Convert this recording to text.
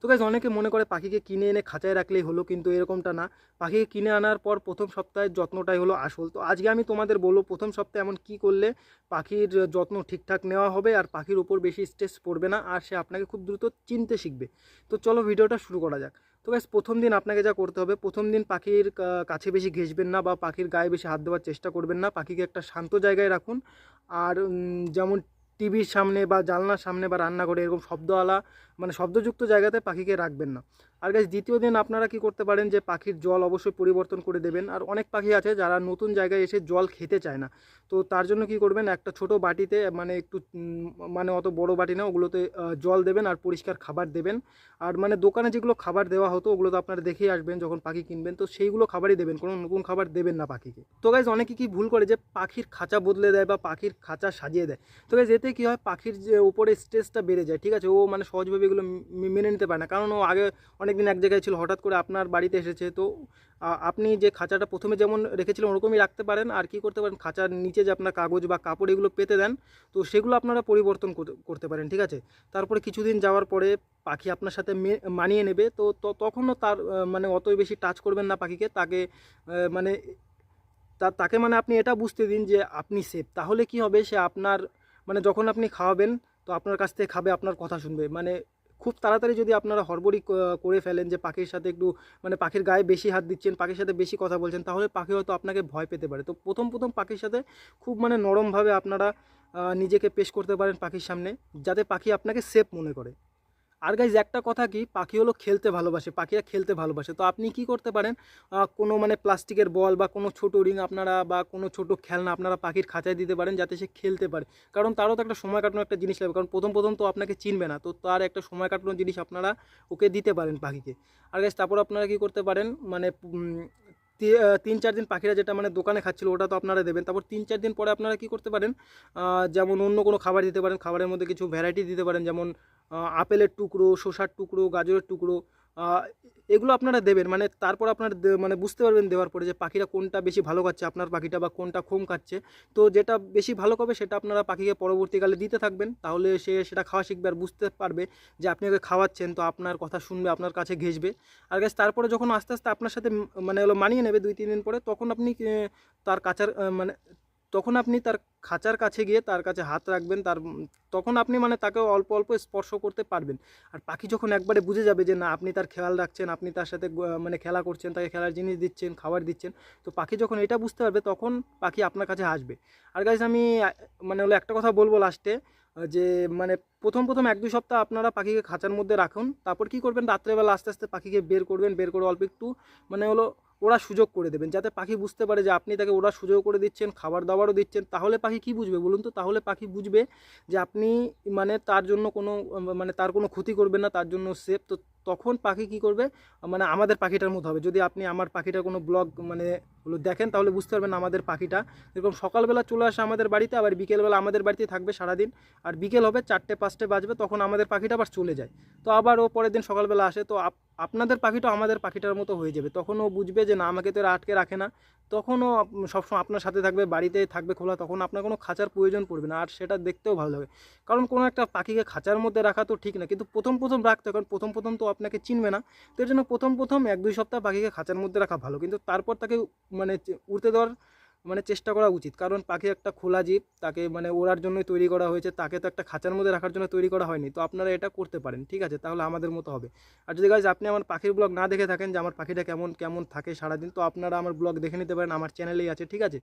তো গাইজ অনেকে মনে করে পাখিকে কিনে এনে খাঁচায় রাখলেই হলো, কিন্তু এরকমটা না। পাখিকে কিনে আনার পর প্রথম সপ্তাহের যত্নটাই হলো আসল। তো আজকে আমি তোমাদের বলব, প্রথম সপ্তাহে এমন কি করলে পাখির যত্ন ঠিকঠাক নেওয়া হবে আর পাখির উপর বেশি স্ট্রেস পড়বে না, আর সে আপনাকে খুব দ্রুত চিনতে শিখবে। তো চলো ভিডিওটা শুরু করা যাক। তো ব্যাস প্রথম দিন আপনাকে যা করতে হবে, প্রথম দিন পাখির কাছে বেশি ঘেসবেন না বা পাখির গায়ে বেশি হাত দেওয়ার চেষ্টা করবেন না। পাখিকে একটা শান্ত জায়গায় রাখুন। আর যেমন টিভির সামনে বা জানলার সামনে বা রান্নাঘরে এরকম শব্দওয়ালা মানে শব্দযুক্ত জায়গাতে পাখিকে রাখবেন না। আর গাছ দ্বিতীয় দিন আপনারা কি করতে পারেন যে পাখির জল অবশ্যই পরিবর্তন করে দেবেন। আর অনেক পাখি আছে যারা নতুন জায়গায় এসে জল খেতে চায় না। তো তার জন্য কি করবেন, একটা ছোট বাটিতে মানে একটু মানে অত বড় বাটি না, ওগুলোতে জল দেবেন আর পরিষ্কার খাবার দেবেন। আর মানে দোকানে যেগুলো খাবার দেওয়া হতো, ওগুলো তো আপনারা দেখেই আসবেন যখন পাখি কিনবেন। তো সেইগুলো খাবারই দেবেন, কোনো নতুন খাবার দেবেন না পাখিকে। তো গাইজ অনেকে কি ভুল করে যে পাখির খাঁচা বদলে দেয় বা পাখির খাঁচা সাজিয়ে দেয়। তো গাইজ এতে কী হয়, পাখির যে উপরে স্ট্রেসটা বেড়ে যায়, ঠিক আছে? ও মানে সহজভাবে এগুলো মেনে নিতে পারে না। কারণ ও আগে অনেক দিন এক জায়গায় ছিল, হঠাৎ করে আপনার বাড়িতে এসেছে। তো আপনি যে খাঁচাটা প্রথমে যেমন রেখেছিলেন, ওরকমই রাখতে পারেন আর কি করতে পারেন? খাঁচার নিচে যে আপনার কাগজ বা কাপড় এগুলো পেতে দেন, তো সেগুলো আপনারা পরিবর্তন করতে- পারেন, ঠিক আছে? তারপরে কিছুদিন যাওয়ার পরে পাখি আপনার সাথে মানিয়ে নেবে, তো তখনও তার মানে অতই বেশি টাচ করবেন না পাখিকে, তাকে মানে তাকে মানে আপনি এটা বুঝতে দিন যে আপনি সেফ তাহলে কি হবে? সে আপনার মানে যখন আপনি খাওয়াবেন, তো আপনার কাছ থেকে খাবে, আপনার কথা শুনবে। মানে খুব তাড়াতাড়ি যদি আপনারা হড়বড়ি করে ফেলেন যে পাখির সাথে একটু মানে পাখির গায়ে বেশি হাত দিচ্ছেন, পাখির সাথে বেশি কথা বলছেন, তাহলে পাখি হয়তো আপনাকে ভয় পেতে পারে। তো প্রথম প্রথম পাখির সাথে খুব মানে নরমভাবে আপনারা নিজেকে পেশ করতে পারেন পাখির সামনে, যাতে পাখি আপনাকে সেফ মনে করে। আর গাইজ একটা কথা কি, পাখি হলো খেলতে ভালোবাসে, পাখিরা খেলতে ভালোবাসে। তো আপনি কি করতে পারেন? কোনো মানে প্লাস্টিকের বল বা কোনো ছোটো রিং আপনারা বা কোনো ছোট খেলনা আপনারা পাখির খাঁচায় দিতে পারেন যাতে সে খেলতে পারে। কারণ তারও তো একটা সময় কাটানোর একটা জিনিস লাগবে, কারণ প্রথম প্রথম তো আপনাকে চিনবে না। তো তার একটা সময় কাটানোর জিনিস আপনারা ওকে দিতে পারেন পাখিকে। আর গাইজ তারপর আপনারা কি করতে পারেন? মানে তিন, চার দিন পাখিরা যেটা মানে দোকানে খাচ্ছিল, ওটা তো আপনারা দেবেন। তারপর তিন, চার দিন পরে আপনারা কি করতে পারেন? যেমন অন্য কোনো খাবার দিতে পারেন। খাবারের মধ্যে কিছু ভ্যারাইটি দিতে পারেন, যেমন আপেলের টুকরো, শসার টুকরো, গাজরের টুকরো। এগুলো আপনারা দেবেন মানে তারপর আপনার মানে বুঝতে পারবেন দেওয়ার পরে যে পাখিরা কোনটা বেশি ভালো খাচ্ছে, আপনার পাখিটা বা কোনটা কম খাচ্ছে। তো যেটা বেশি ভালো খাবে সেটা আপনারা পাখিকে পরবর্তীকালে দিতে থাকবেন, তাহলে সে সেটা খাওয়া শিখবে আর বুঝতে পারবে যে আপনি ওকে খাওয়াচ্ছেন, তো আপনার কথা শুনবে, আপনার কাছে ঘেসবে আর গাছ তারপরে যখন আস্তে আস্তে আপনার সাথে মানে হলো মানিয়ে নেবে দুই, তিন দিন পরে, তখন আপনি তার কাছার মানে তখন আপনি তার খাঁচার কাছে গিয়ে তার কাছে হাত রাখবেন, তার তখন আপনি মানে তাকে অল্প অল্প স্পর্শ করতে পারবেন। আর পাখি যখন একবারে বুঝে যাবে যে, না, আপনি তার খেয়াল রাখছেন, আপনি তার সাথে মানে খেলা করছেন, তাকে খেলার জিনিস দিচ্ছেন, খাবার দিচ্ছেন, তো পাখি যখন এটা বুঝতে পারবে, তখন পাখি আপনার কাছে আসবে। আর গাইজ আমি মানে হলো একটা কথা বলব লাস্টে যে মানে প্রথম প্রথম এক, দুই সপ্তাহ আপনারা পাখিকে খাঁচার মধ্যে রাখুন। তারপর কি করবেন? রাত্রেবেলা আস্তে আস্তে পাখিকে বের করবেন, বের করে অল্প একটু মানে হলো ওরা সুযোগ করে দেবেন, যাতে পাখি বুঝতে পারে যে আপনি তাকে ওরা সুযোগ করে দিচ্ছেন, খাবার দাবারও দিচ্ছেন, তাহলে পাখি কি বুঝবে বলুন তো? তাহলে পাখি বুঝবে যে আপনি মানে তার জন্য কোনো মানে তার কোনো ক্ষতি করবেন না, তার জন্য সেফ তো তখন পাখি কি করবে? মানে আমাদের পাখিটার মতো হবে। যদি আপনি আমার পাখিটার কোনো ব্লগ মানে হলো দেখেন, তাহলে বুঝতে পারবেন আমাদের পাখিটা। এরকম সকালবেলা চলে আসে আমাদের বাড়িতে, আবার বিকেলবেলা আমাদের বাড়িতে থাকবে সারাদিন। আর বিকেল হবে চারটে, পাঁচটে বাজবে, তখন আমাদের পাখিটা আবার চলে যায়। তো আবার ও পরের দিন সকালবেলা আসে, তো আপনাদের পাখিটা আমাদের পাখিটার মতো হয়ে যাবে। তখন ও বুঝবে যে না, আমাকে তো আটকে রাখে না। তখনও সবসময় আপনার সাথে থাকবে, বাড়িতে থাকবে খোলা, তখন আপনার কোনো খাঁচার প্রয়োজন পড়বে না। আর সেটা দেখতেও ভালো লাগে। কারণ কোনো একটা পাখিকে খাঁচার মধ্যে রাখা তো ঠিক না। কিন্তু প্রথম প্রথম রাখতে কারণ প্রথম প্রথম তো আপনাকে চিনবে না। তো এর জন্য প্রথম প্রথম এক, দুই সপ্তাহ পাখিকে খাঁচার মধ্যে রাখা ভালো। কিন্তু তারপর তাকে মানে উড়তে দেওয়ার মানে চেষ্টা করা উচিত। কারণ পাখি একটা খোলা জীব, তাকে মানে ওড়ার জন্যই তৈরি করা হয়েছে, তাকে তো একটা খাঁচার মধ্যে রাখার জন্য তৈরি করা হয়নি। তো আপনারা এটা করতে পারেন, ঠিক আছে? তাহলে আমাদের মতো হবে। আর যদি গাছ আপনি আমার পাখির ব্লগ না দেখে থাকেন যে আমার পাখিটা কেমন কেমন থাকে সারাদিন, তো আপনারা আমার ব্লগ দেখে নিতে পারেন, আমার চ্যানেলেই আছে, ঠিক আছে?